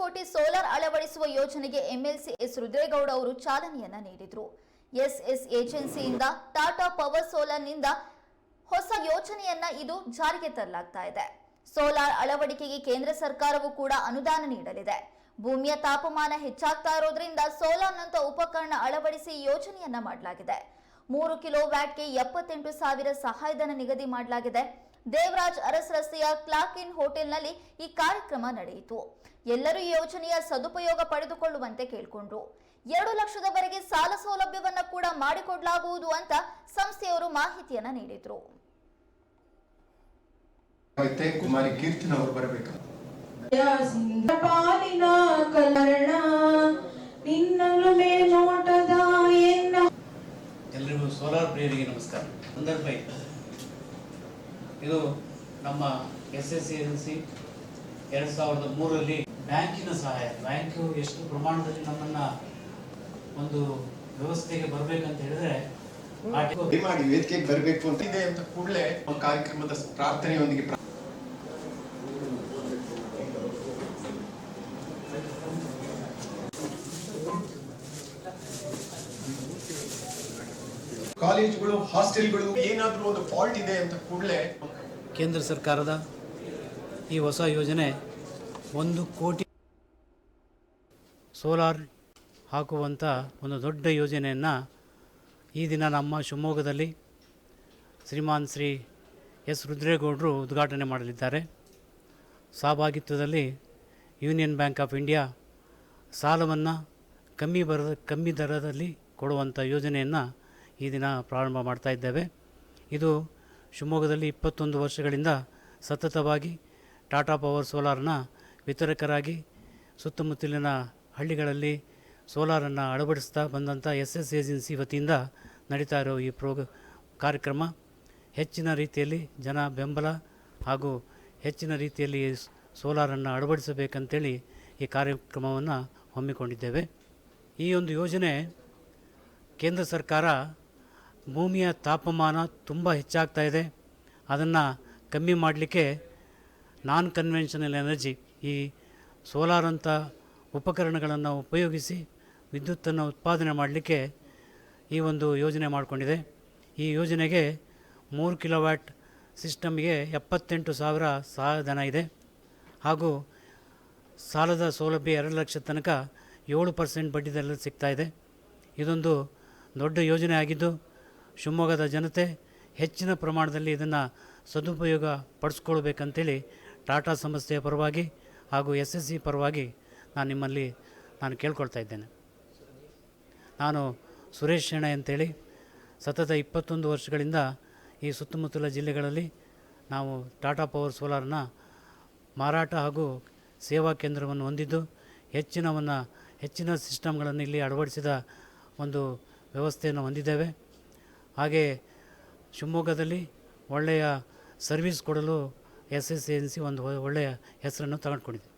ಕೋಟಿ ಸೋಲಾರ್ ಅಳವಡಿಸುವ ಯೋಜನೆಗೆ ಎಂಎಲ್ಸಿ ಎಸ್ ರುದ್ರೇಗೌಡ ಅವರು ಚಾಲನೆಯನ್ನ ನೀಡಿದರು. ಎಸ್ಎಸ್ ಏಜೆನ್ಸಿಯಿಂದ ಟಾಟಾ ಪವರ್ ಸೋಲಾರ್ನಿಂದ ಹೊಸ ಯೋಜನೆಯನ್ನ ಇದು ಜಾರಿಗೆ ತರಲಾಗ್ತಾ ಇದೆ. ಸೋಲಾರ್ ಅಳವಡಿಕೆಗೆ ಕೇಂದ್ರ ಸರ್ಕಾರವು ಕೂಡ ಅನುದಾನ ನೀಡಲಿದೆ. ಭೂಮಿಯ ತಾಪಮಾನ ಹೆಚ್ಚಾಗ್ತಾ ಇರೋದ್ರಿಂದ ಸೋಲಾರ್ನಂತ ಉಪಕರಣ ಅಳವಡಿಸಿ ಯೋಜನೆಯನ್ನ ಮಾಡಲಾಗಿದೆ. ಮೂರು ಕಿಲೋ ವ್ಯಾಟ್ಗೆ ಎಪ್ಪತ್ತೆಂಟು ಸಾವಿರ ಸಹಾಯಧನ ನಿಗದಿ ಮಾಡಲಾಗಿದೆ. ದೇವರಾಜ್ ಅರಸ್ ರಸ್ತೆಯ ಕ್ಲಾಕ್ ಇನ್ ಹೋಟೆಲ್ನಲ್ಲಿ ಈ ಕಾರ್ಯಕ್ರಮ ನಡೆಯಿತು. ಎಲ್ಲರೂ ಈ ಯೋಜನೆಯ ಸದುಪಯೋಗ ಪಡೆದುಕೊಳ್ಳುವಂತೆ ಕೇಳಿಕೊಂಡ್ರು. ಎರಡು ಲಕ್ಷದವರೆಗೆ ಸಾಲ ಸೌಲಭ್ಯವನ್ನ ಕೂಡ ಮಾಡಿಕೊಡಲಾಗುವುದು ಅಂತ ಸಂಸ್ಥೆಯವರು ಮಾಹಿತಿಯನ್ನ ನೀಡಿದ್ರು. ಎಲ್ಲರಿಗೂ ಕುಮಾರಿ ಕೀರ್ತಿನ ಅವರು ಬರಬೇಕು? ಸಿಂಧ ಪಾಲಿನ ಕಲರ್ಣ ನಿನ್ನಲು ಮೇಲ್ನೋಟದ ಎನ್ನ ಎಲ್ರಿಗೂ ಸೋಲಾರ್ ಪ್ರಿಯರಿಗೆ ನಮಸ್ಕಾರ. ಸಂದರ್ಭ ಇದು ನಮ್ಮ ಎಸ್ ಎಸ್ ಏಜೆನ್ಸಿ ಎರಡ್ ಸಾವಿರದ ಮೂರರಲ್ಲಿ ಬ್ಯಾಂಕಿನ ಸಹಾಯ. ಬ್ಯಾಂಕು ಎಷ್ಟು ಪ್ರಮಾಣದಲ್ಲಿ ನಮ್ಮನ್ನ ಒಂದು ವ್ಯವಸ್ಥೆಗೆ ಬರಬೇಕಂತ ಹೇಳಿದ್ರೆ ಮಾಡಿ ವೇದಿಕೆಗೆ ಬರಬೇಕು ಅಂತ ಇದೆ ಅಂತ ಕೂಡಲೇ ಕಾರ್ಯಕ್ರಮದ ಪ್ರಾರ್ಥನೆಯೊಂದಿಗೆ ಪ್ರಾ- ಕಾಲೇಜುಗಳು ಹಾಸ್ಟೆಲ್ಗಳು ಏನಾದ್ರೂ ಒಂದು ಫಾಲ್ಟ್ ಇದೆ ಅಂತ ಕೂಡಲೇ ಕೇಂದ್ರ ಸರ್ಕಾರದ ಈ ಹೊಸ ಯೋಜನೆ ಒಂದು ಕೋಟಿ ಸೋಲಾರ್ ಹಾಕುವಂಥ ಒಂದು ದೊಡ್ಡ ಯೋಜನೆಯನ್ನು ಈ ದಿನ ನಮ್ಮ ಶಿವಮೊಗ್ಗದಲ್ಲಿ ಶ್ರೀಮಾನ್ ಶ್ರೀ ಎಸ್ ರುದ್ರೇಗೌಡರು ಉದ್ಘಾಟನೆ ಮಾಡಲಿದ್ದಾರೆ. ಸಹಭಾಗಿತ್ವದಲ್ಲಿ ಯೂನಿಯನ್ ಬ್ಯಾಂಕ್ ಆಫ್ ಇಂಡಿಯಾ ಸಾಲವನ್ನು ಕಮ್ಮಿ ಬರ ಕಮ್ಮಿ ದರದಲ್ಲಿ ಕೊಡುವಂಥ ಯೋಜನೆಯನ್ನು ಈ ದಿನ ಪ್ರಾರಂಭ ಮಾಡ್ತಾ ಇದ್ದೇವೆ. ಇದು ಶಿವಮೊಗ್ಗದಲ್ಲಿ ಇಪ್ಪತ್ತೊಂದು ವರ್ಷಗಳಿಂದ ಸತತವಾಗಿ ಟಾಟಾ ಪವರ್ ಸೋಲಾರ್ನ ವಿತರಕರಾಗಿ ಸುತ್ತಮುತ್ತಲಿನ ಹಳ್ಳಿಗಳಲ್ಲಿ ಸೋಲಾರನ್ನು ಅಳವಡಿಸ್ತಾ ಬಂದಂಥ ಎಸ್ ಎಸ್ ಏಜೆನ್ಸಿ ವತಿಯಿಂದ ನಡೀತಾ ಇರೋ ಈ ಪ್ರೋಗ, ಕಾರ್ಯಕ್ರಮ ಹೆಚ್ಚಿನ ರೀತಿಯಲ್ಲಿ ಜನ ಬೆಂಬಲ ಹಾಗೂ ಹೆಚ್ಚಿನ ರೀತಿಯಲ್ಲಿ ಸೋಲಾರನ್ನು ಅಳವಡಿಸಬೇಕಂತೇಳಿ ಈ ಕಾರ್ಯಕ್ರಮವನ್ನು ಹಮ್ಮಿಕೊಂಡಿದ್ದೇವೆ. ಈ ಒಂದು ಯೋಜನೆ ಕೇಂದ್ರ ಸರ್ಕಾರ ಭೂಮಿಯ ತಾಪಮಾನ ತುಂಬ ಹೆಚ್ಚಾಗ್ತಾ ಇದೆ. ಅದನ್ನು ಕಮ್ಮಿ ಮಾಡಲಿಕ್ಕೆ ನಾನ್ ಕನ್ವೆನ್ಷನಲ್ ಎನರ್ಜಿ, ಈ ಸೋಲಾರ್ ಅಂತ ಉಪಕರಣಗಳನ್ನು ಉಪಯೋಗಿಸಿ ವಿದ್ಯುತ್ತನ್ನು ಉತ್ಪಾದನೆ ಮಾಡಲಿಕ್ಕೆ ಈ ಒಂದು ಯೋಜನೆ ಮಾಡಿಕೊಂಡಿದೆ. ಈ ಯೋಜನೆಗೆ ಮೂರು ಕಿಲೋವ್ಯಾಟ್ ಸಿಸ್ಟಮ್ಗೆ ಎಪ್ಪತ್ತೆಂಟು ಸಾವಿರ ಸಹಾಯಧನ ಇದೆ. ಹಾಗೂ ಸಾಲದ ಸೌಲಭ್ಯ ಎರಡು ಲಕ್ಷ ತನಕ ಏಳು ಪರ್ಸೆಂಟ್ ಬಡ್ಡಿದರಲ್ಲಿ ಸಿಗ್ತಾಯಿದೆ ಇದೆ. ಇದೊಂದು ದೊಡ್ಡ ಯೋಜನೆ ಆಗಿದ್ದು ಶಿವಮೊಗ್ಗದ ಜನತೆ ಹೆಚ್ಚಿನ ಪ್ರಮಾಣದಲ್ಲಿ ಇದನ್ನು ಸದುಪಯೋಗ ಪಡಿಸ್ಕೊಳ್ಬೇಕಂತೇಳಿ ಟಾಟಾ ಸಂಸ್ಥೆಯ ಪರವಾಗಿ ಹಾಗೂ ಎಸ್ ಎಸ್ ಸಿ ಪರವಾಗಿ ನಾನು ನಿಮ್ಮಲ್ಲಿ ನಾನು ಕೇಳ್ಕೊಳ್ತಾ ಇದ್ದೇನೆ. ನಾನು ಸುರೇಶ್ ಶೆಣೆ ಅಂತೇಳಿ ಸತತ ಇಪ್ಪತ್ತೊಂದು ವರ್ಷಗಳಿಂದ ಈ ಸುತ್ತಮುತ್ತಲ ಜಿಲ್ಲೆಗಳಲ್ಲಿ ನಾವು ಟಾಟಾ ಪವರ್ ಸೋಲಾರ್ನ ಮಾರಾಟ ಹಾಗೂ ಸೇವಾ ಕೇಂದ್ರವನ್ನು ಹೊಂದಿದ್ದು, ಹೆಚ್ಚಿನವನ್ನು ಹೆಚ್ಚಿನ ಸಿಸ್ಟಮ್ಗಳನ್ನು ಇಲ್ಲಿ ಅಳವಡಿಸಿದ ಒಂದು ವ್ಯವಸ್ಥೆಯನ್ನು ಹೊಂದಿದ್ದೇವೆ. ಹಾಗೆ ಶಿವಮೊಗ್ಗದಲ್ಲಿ ಒಳ್ಳೆಯ ಸರ್ವಿಸ್ ಕೊಡಲು ಎಸ್ ಎಸ್ ಎನ್ ಸಿ ಒಂದು ಒಳ್ಳೆಯ ಹೆಸರನ್ನು ತಗೊಂಡ್ಕೊಂಡಿದೆ.